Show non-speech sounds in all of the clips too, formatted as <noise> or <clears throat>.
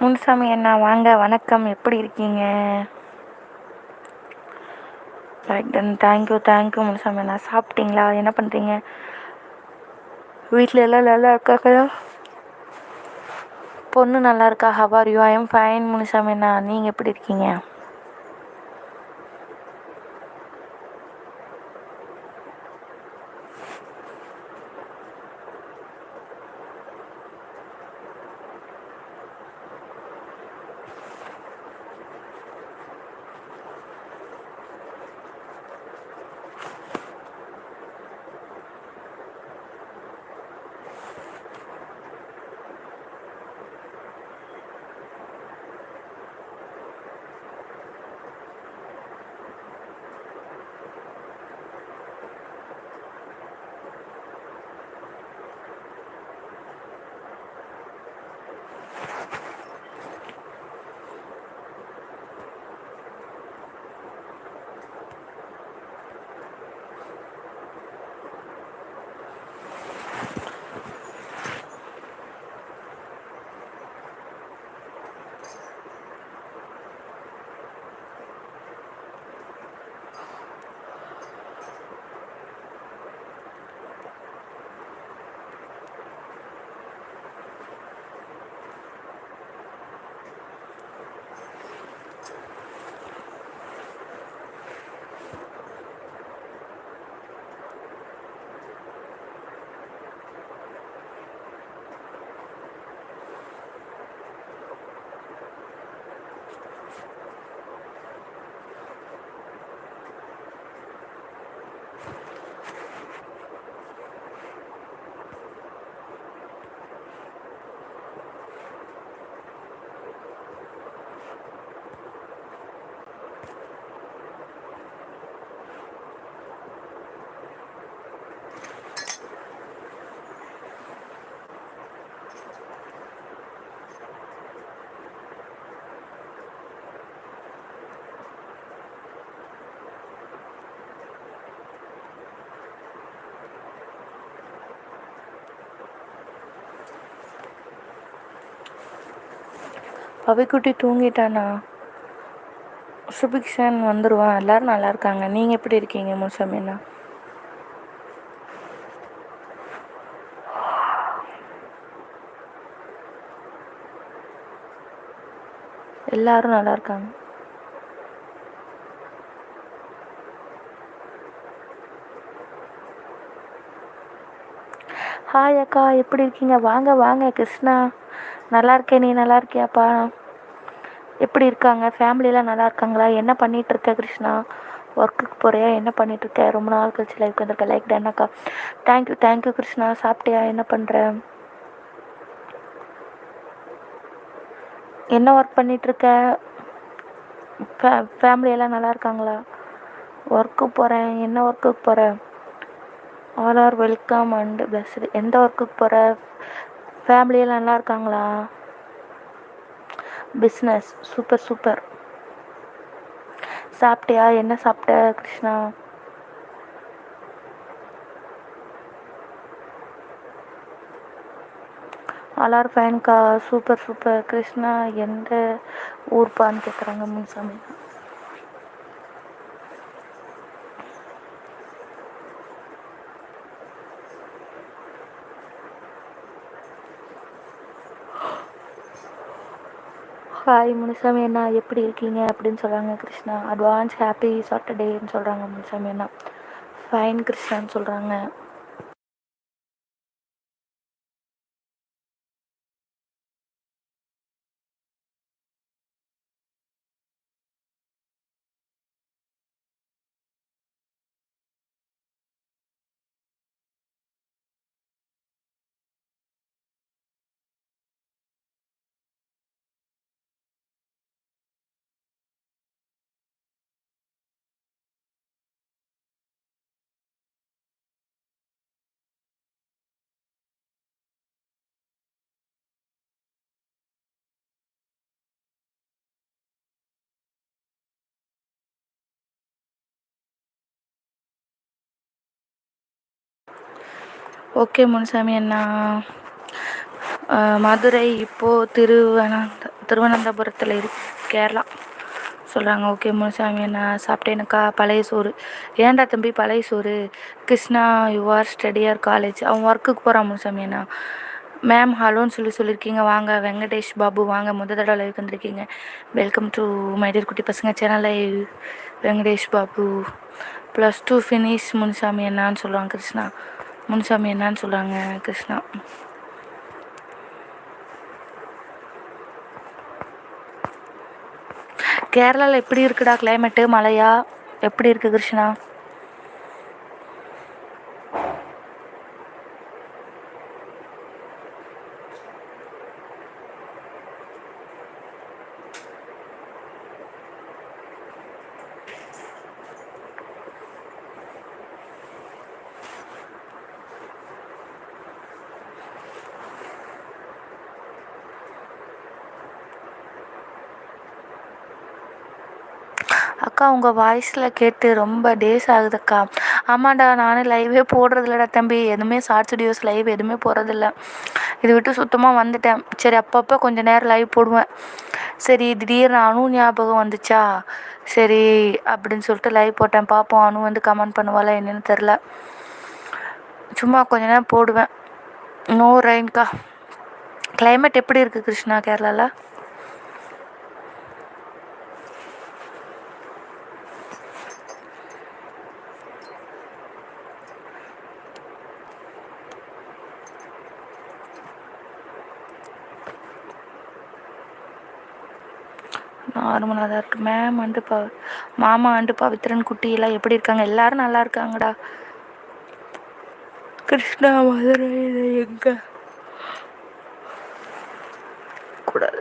முனுசாமி அண்ணா வாங்க வணக்கம். எப்படி இருக்கீங்க? Right done thank you thank you Munusamy அண்ணா. சாப்பிட்டீங்களா? என்ன பண்ணுறீங்க வீட்டில் எல்லாம் நல்லா இருக்காங்களா பொண்ணு நல்லா இருக்கா? How are you I am fine Munusamy அண்ணா. நீங்கள் எப்படி இருக்கீங்க? பவிக்குட்டி தூங்கிட்டானா? சுபிக்ஷன் வந்துடுவான் எல்லோரும் நல்லா இருக்காங்க. நீங்கள் எப்படி இருக்கீங்க முசமினா எல்லாரும் நல்லா இருக்காங்க. ஹாய் அக்கா எப்படி இருக்கீங்க? வாங்க வாங்க கிருஷ்ணா. நல்லா இருக்கேன் நீ நல்லா இருக்கியாப்பா? எப்படி இருக்காங்க? ஃபேமிலியெலாம் நல்லா இருக்காங்களா? என்ன பண்ணிகிட்ருக்க கிருஷ்ணா? ஒர்க்குக்கு போகிறியா என்ன பண்ணிகிட்ருக்க ரொம்ப நாள் கழிச்சு லைஃப் வந்திருக்க. Like டன்னாக்கா thank you thank you Krishna. சாப்பிட்டியா? என்ன பண்ணுற என்ன ஒர்க் பண்ணிகிட்ருக்க ஃபே ஃபேமிலியெல்லாம் நல்லா இருக்காங்களா? ஒர்க்கு போகிறேன் என்ன ஒர்க்குக்கு போகிறேன் all are welcome and blessed எந்த ஒர்க்குக்கு போகிற ஃபேமிலியெல்லாம் நல்லா இருக்காங்களா? பிஸ்னஸ் சூப்பர் சூப்பர் சாப்பிட்டியா? என்ன சாப்பிட்ட கிருஷ்ணா? அலார் ஃபைன்க்கா சூப்பர் சூப்பர் கிருஷ்ணா எந்த ஊர்ப்பான்னு கேட்குறாங்க முன்சாமி. ஹாய் முனுசாமி அண்ணா எப்படி இருக்கீங்க? அப்படின்னு சொல்கிறாங்க கிருஷ்ணா. அட்வான்ஸ் ஹாப்பி சாட்டர்டேன்னு சொல்கிறாங்க முனுசாமி அண்ணா. ஃபைன் கிருஷ்ணான்னு சொல்கிறாங்க ஓகே முனுசாமி அண்ணா. மதுரை இப்போது திருவனந்த திருவனந்தபுரத்தில் இரு கேரளா. சொல்கிறாங்க ஓகே முனுசாமி அண்ணா சாப்பிட்டேனுக்கா பழைய சோறு. ஏன்டா தம்பி பழைய சோறு? கிருஷ்ணா யுவர் ஸ்டடியார் காலேஜ் அவன் ஒர்க்குக்கு போகிறான் முனுசாமி அண்ணா. மேம் ஹலோன்னு சொல்லி சொல்லியிருக்கீங்க வாங்க வெங்கடேஷ் பாபு வாங்க. முத தடவை லைவ் வந்திருக்கீங்க. வெல்கம் டு மைடியர் குட்டி பசங்க channel live Venkatesh Babu. Plus two finish Munusamy என்னான்னு சொல்லுவாங்க கிருஷ்ணா. முனுசாமி என்னான்னு சொல்கிறாங்க கிருஷ்ணா. கேரளாவில் எப்படி இருக்குடா கிளைமேட்டு மழையா? எப்படி இருக்குது கிருஷ்ணா அக்கா உங்கள் வாய்ஸில் கேட்டு ரொம்ப டேஸ் ஆகுதுக்கா. ஆமாண்டா நானும் லைவே போடுறதில்லடா தம்பி. எதுவுமே ஷார்ட் வீடியோஸ் லைவ் எதுவுமே போடுறதில்ல. இது விட்டு சுத்தமாக வந்துட்டேன். சரி அப்பப்போ கொஞ்சம் நேரம் லைவ் போடுவேன். சரி திடீர்னு அணு ஞாபகம் வந்துச்சா? சரி அப்படின்னு சொல்லிட்டு லைவ் போட்டேன். பார்ப்போம் அணு வந்து கமெண்ட் பண்ணுவாளா என்னென்னு தெரில சும்மா கொஞ்ச நேரம் போடுவேன். நோ ரெயின்க்கா கிளைமேட் எப்படி இருக்குது கிருஷ்ணா கேரளாவில் நார்மலாக தான் இருக்குது மேம் அண்டு ப மாமா அண்டு பவித்ரன் குட்டி எல்லாம் எப்படி இருக்காங்க? எல்லாரும் நல்லா இருக்காங்கடா. கிருஷ்ணா மதுரையில் எங்க? குடல்.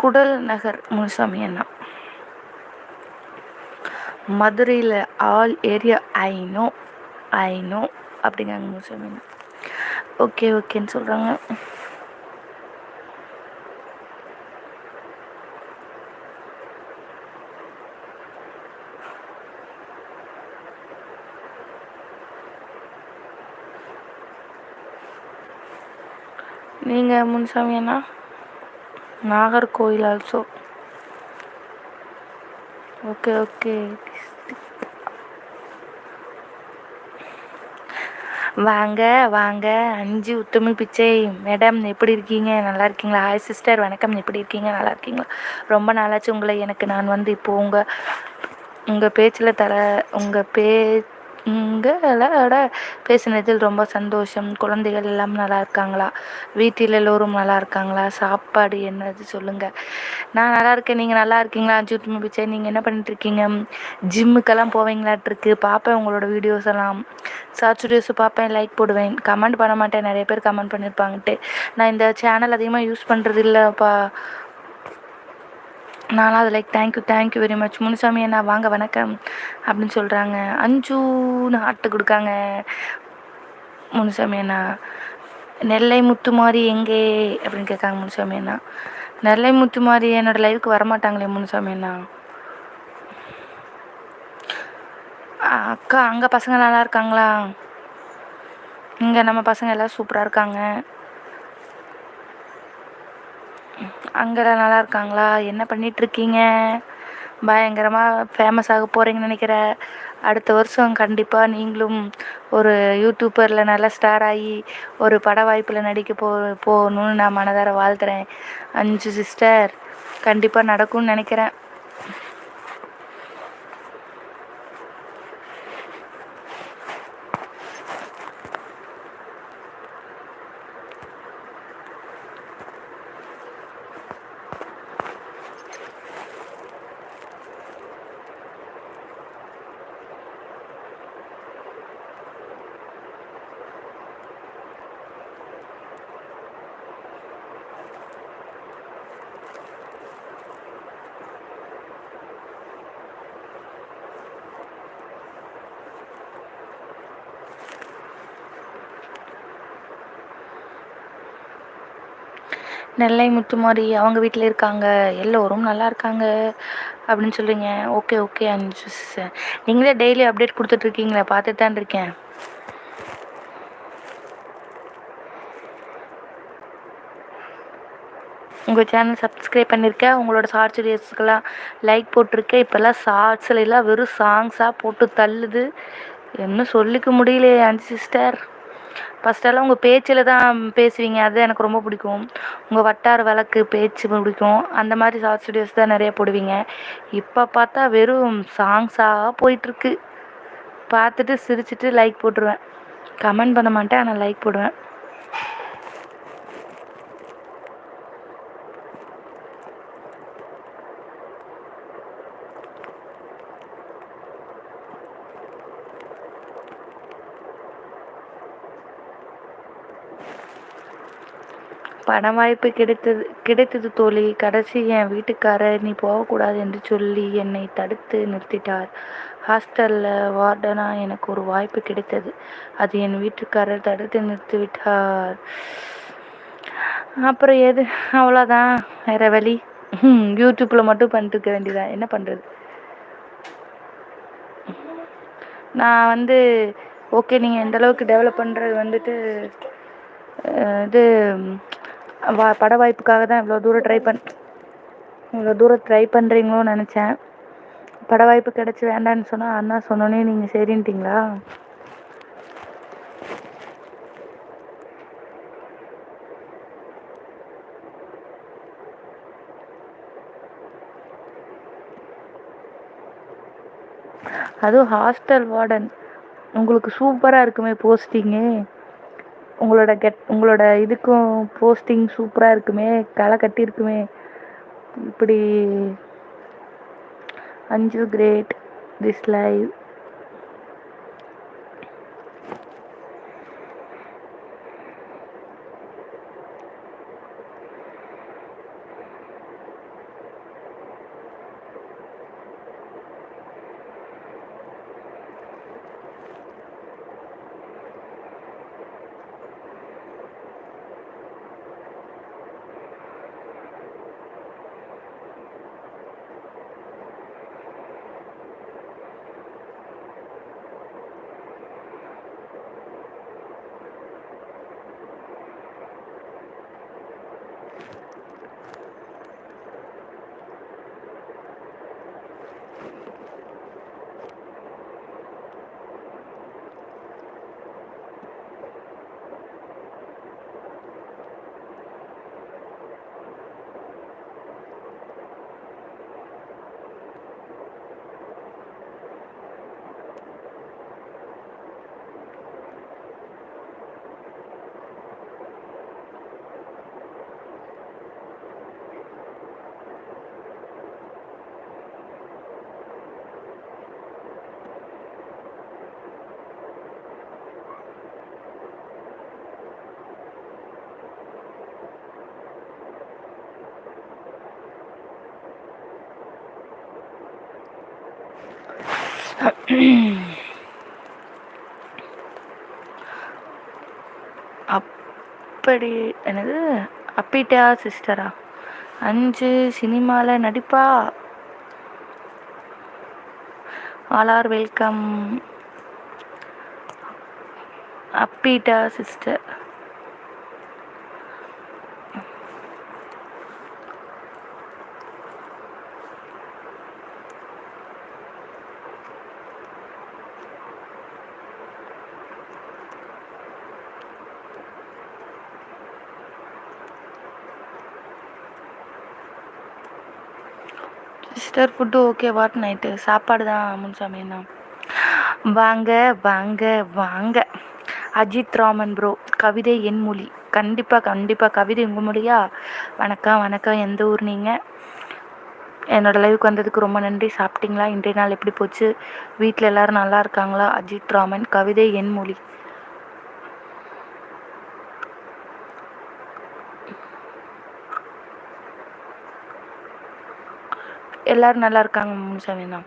குடல் நகர் முனுசாமி அண்ணா. மதுரையில் all area I know I know அப்படிங்காங்க Munusamy அண்ணா. ஓகே ஓகேன்னு சொல்கிறாங்க எங்கள் முன்சாமி அண்ணா. நாகர்கோயில் ஆல்சோ ஓகே ஓகே வாங்க வாங்க. அஞ்சு உத்தமி பிச்சை. மேடம் எப்படி இருக்கீங்க? நல்லா இருக்கீங்களா? ஹாய் சிஸ்டர் வணக்கம். எப்படி இருக்கீங்க? நல்லா இருக்கீங்களா? ரொம்ப நாளாச்சு உங்களை எனக்கு. நான் வந்து இப்போது உங்கள் உங்கள் பேச்சில் தர உங்கள் பே உங்களோட பேசினதில் ரொம்ப சந்தோஷம். குழந்தைகள் எல்லாம் நல்லா இருக்காங்களா? வீட்டில் எல்லோரும் நல்லா இருக்காங்களா? சாப்பாடு என்னது சொல்லுங்கள் நான் நல்லா இருக்கேன். நீங்கள் நல்லா இருக்கீங்களா? அஜித் பிச்சை நீங்கள் என்ன பண்ணிட்டுருக்கீங்க ஜிம்முக்கெல்லாம் போவீங்களாட்டிருக்கு பார்ப்பேன் உங்களோட வீடியோஸ் எல்லாம். ஷார்ட்ஸ் வீடியோஸ் பார்ப்பேன் லைக் போடுவேன். கமெண்ட் பண்ண மாட்டேன். நிறைய பேர் கமெண்ட் பண்ணியிருப்பாங்கட்டு நான் இந்த சேனல் அதிகமாக யூஸ் பண்ணுறது இல்லைப்பா நானும் அது like thank you thank you very much Munusamy அண்ணா வாங்க வணக்கம் அப்படின்னு சொல்கிறாங்க அஞ்சுன்னு ஹார்ட்டு கொடுக்காங்க. முனுசாமி அண்ணா நெல்லை முத்துமாரி எங்கே அப்படின்னு கேட்காங்க முனுசாமி அண்ணா. நெல்லை முத்துமாரி என்னோடய லைவுக்கு வரமாட்டாங்களே முனுசாமி அண்ணா. அக்கா அங்கே பசங்க நல்லா இருக்காங்களா? இங்கே நம்ம பசங்க எல்லாம் சூப்பராக இருக்காங்க. அங்கெல்லாம் நல்லா இருக்காங்களா என்ன பண்ணிகிட்ருக்கீங்க பயங்கரமாக ஃபேமஸ் ஆக போகிறீங்கன்னு நினைக்கிறேன் அடுத்த வருஷம் கண்டிப்பாக நீங்களும் ஒரு யூடியூப்பரில் நல்லா ஸ்டார் ஆகி ஒரு பட வாய்ப்பில் நடிக்க போ போகணுன்னு நான் மனதார வாழ்த்துறேன். அஞ்சு சிஸ்டர் கண்டிப்பாக நடக்கும்னு நினைக்கிறேன். நெல்லை முத்துமாரி அவங்க வீட்டில் இருக்காங்க. எல்லோரும் நல்லா இருக்காங்க. அப்படின்னு சொல்கிறீங்க ஓகே ஓகே அஞ்சு நீங்களே டெய்லி அப்டேட் கொடுத்துட்ருக்கீங்களே பார்த்துட்டு தான் இருக்கேன். உங்கள் சேனல் சப்ஸ்கிரைப் பண்ணியிருக்கேன் உங்களோட ஷார்ட்ஸ் வீடியோஸ்க்கெல்லாம் லைக் போட்டிருக்கேன் இப்போல்லாம் ஷார்ட்ஸ்லாம் வெறும் சாங்ஸாக போட்டு தள்ளுது. என்ன சொல்லிக்க முடியலையே அஞ்சு சிஸ்டர் ஃபஸ்ட்டெல்லாம் உங்கள் பேச்சில் தான் பேசுவீங்க. அது எனக்கு ரொம்ப பிடிக்கும். உங்கள் வட்டார வழக்கு பேச்சு பிடிக்கும். அந்த மாதிரி ஷார்ட்ஸ் வீடியோஸ் தான் நிறைய போடுவீங்க. இப்போ பார்த்தா வெறும் சாங்ஸாக போயிட்டுருக்கு. பார்த்துட்டு சிரிச்சிட்டு லைக் போட்டுருவேன். கமெண்ட் பண்ண மாட்டேன் ஆனால் லைக் போடுவேன். பண வாய்ப்பு கிடைத்தது கிடைத்தது தோழி. கடைசி என் வீட்டுக்காரர் நீ போகக்கூடாது என்று சொல்லி என்னை தடுத்து நிறுத்திட்டார். ஹாஸ்டலில் வார்டனாக எனக்கு ஒரு வாய்ப்பு கிடைத்தது. அது என் வீட்டுக்காரர் தடுத்து நிறுத்தி விட்டார். அப்புறம் எது? அவ்வளோதான். வேற வழி? யூடியூப்பில் மட்டும் பண்ணிட்டு இருக்க வேண்டியதான் என்ன பண்ணுறது நான் வந்து ஓகே நீங்கள் எந்த அளவுக்கு டெவலப் பண்ணுறது வந்துட்டு இது வா பட வாய்ப்புக்காக தான் இவ்வளோ தூரம் ட்ரை பண் இவ்வளோ தூரம் ட்ரை பண்ணுறீங்களோன்னு நினச்சேன். பட வாய்ப்பு கிடச்சி வேண்டான்னு சொன்னால் அண்ணா சொன்னோன்னே நீங்கள் சரின்ட்டிங்களா? அதுவும் ஹாஸ்டல் வார்டன் உங்களுக்கு சூப்பராக இருக்குமே போஸ்டிங்கு உங்களோட கெட் உங்களோட இதுக்கும் போஸ்டிங் சூப்பராக இருக்குமே களை கட்டியிருக்குமே. இப்படி அஞ்சு கிரேட் திஸ் லைவ் <clears throat> அப்படி என்னது? அப்பிட்டா சிஸ்டரா? அஞ்சு சினிமாவில் நடிப்பா? All are welcome. அப்பிட்டா sister. Sister food okay what night சாப்பாடு தான் முன்சாமி வாங்க வாங்க வாங்க. அஜித் ராமன் ப்ரோ கவிதை என் மொழி. கண்டிப்பாக கண்டிப்பாக கவிதை உங்கள் மொழியா? வணக்கம் வணக்கம். எந்த ஊர் நீங்கள் என்னோடய லைவுக்கு வந்ததுக்கு ரொம்ப நன்றி. சாப்பிட்டீங்களா? இன்றைய நாள் எப்படி போச்சு? வீட்டில் எல்லோரும் நல்லா இருக்காங்களா? அஜித் ராமன் கவிதை என் மொழி. எல்லோரும் நல்லா இருக்காங்க முனுசாமி தான்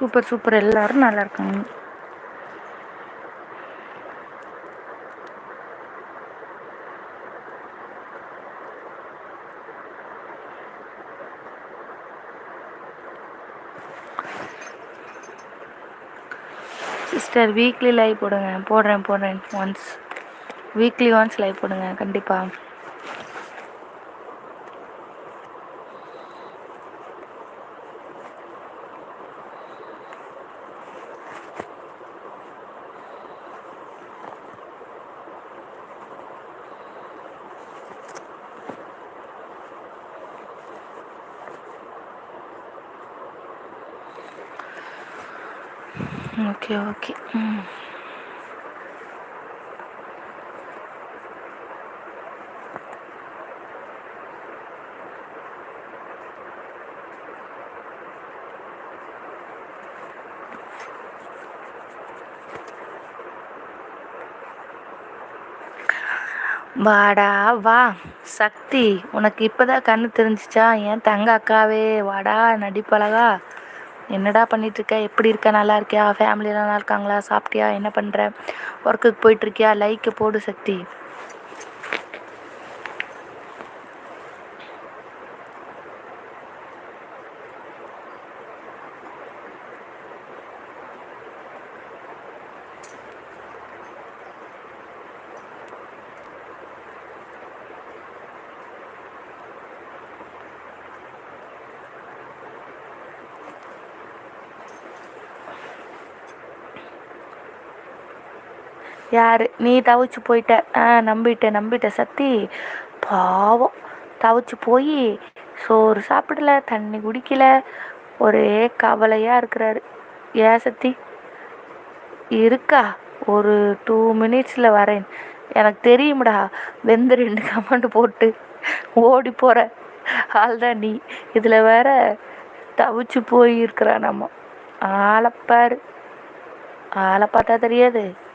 சூப்பர் சூப்பர். எல்லாரும் நல்லா இருக்காங்க. சிஸ்டர் வீக்லி லைவ் போடுங்க. போடுறேன் போடுறேன். ஒன்ஸ் வீக்லி ஒன்ஸ் லைவ் போடுங்க. கண்டிப்பாக ஓகே ஓகே ம் வாடா வா. சக்தி உனக்கு இப்போதான் கண்ணு தெரிஞ்சிச்சா? ஏன் தங்க அக்காவே. வாடா நடிப்பழகா. என்னடா பண்ணிகிட்ருக்க எப்படி இருக்க? நல்லா இருக்கியா? ஃபேமிலியெலாம் நல்லா இருக்காங்களா? சாப்பிட்டியா? என்ன பண்ணுற ஒர்க்குக்கு போயிட்டுருக்கியா? லைக்கை போடு சக்தி. யார்? நீ தவிச்சு போயிட்ட. ஆ நம்பிட்டேன் நம்பிட்டேன் சத்தி. பாவம். தவிச்சு போய் சோறு சாப்பிடல தண்ணி குடிக்கல. ஒரே கவலையாக இருக்கிறாரு. ஏன் சத்தி? இருக்கா? ஒரு டூ மினிட்ஸில் வரேன். எனக்கு தெரியும்டா. வெந்து ரெண்டு கமெண்ட் போட்டு ஓடி போகிற ஆள் தான் நீ. இதில் வேற தவிச்சு போய் நம்ம. ஆளைப்பாரு. ஆளை பார்த்தா தெரியாது.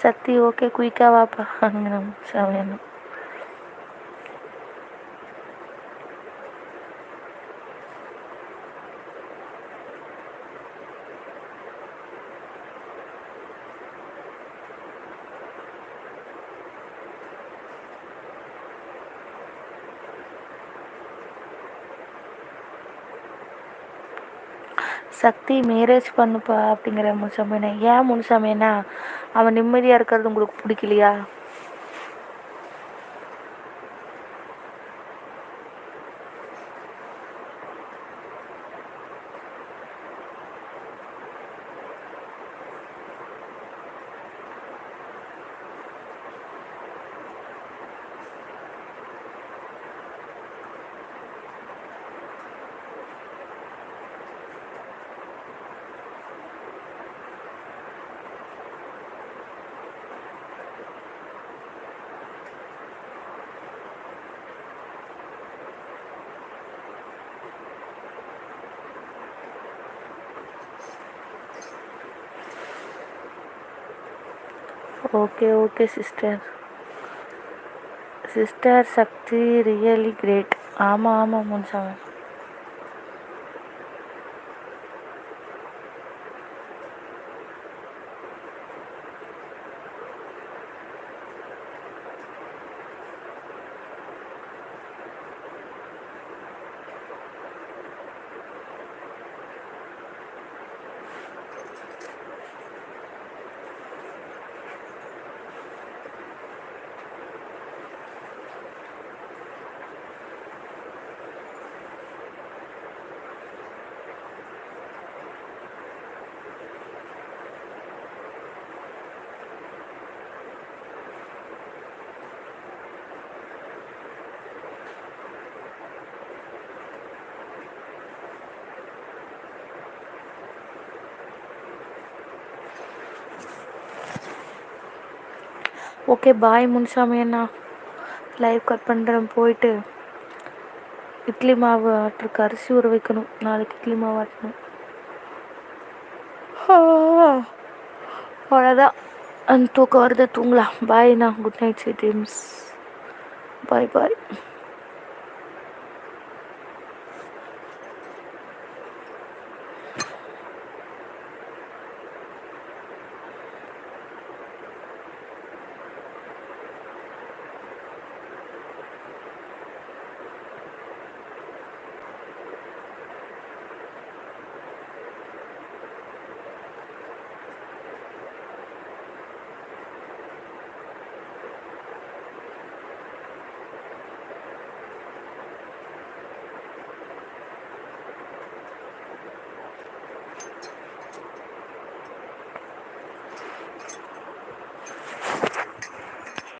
சக்தி ஓகே குயிக்காக வாப்பா அங்கே வேணும் சக்தி மேரேஜ் பண்ணுப்பா அப்படிங்கிற முனுசாமினா ஏன் முனுசாமினா அவன் நிம்மதியாக இருக்கிறது உங்களுக்கு பிடிக்கலையா? Okay okay sister sister Shakti really great ஆமாம் ஆமாம் முன்சாமி. ஓகே பாய் முனுசாமி அண்ணா. லைவ் கட் பண்ணுறேன் போயிட்டு. இட்லி மாவு ஆட்டுருக்கு அரிசி ஊற வைக்கணும். நாளைக்கு இட்லி மாவு ஆட்டணும். அவ்வளோதான் அந்த தூக்கம் வருது தூங்கலாம். பாய்ண்ணா good night sweet dreams bye bye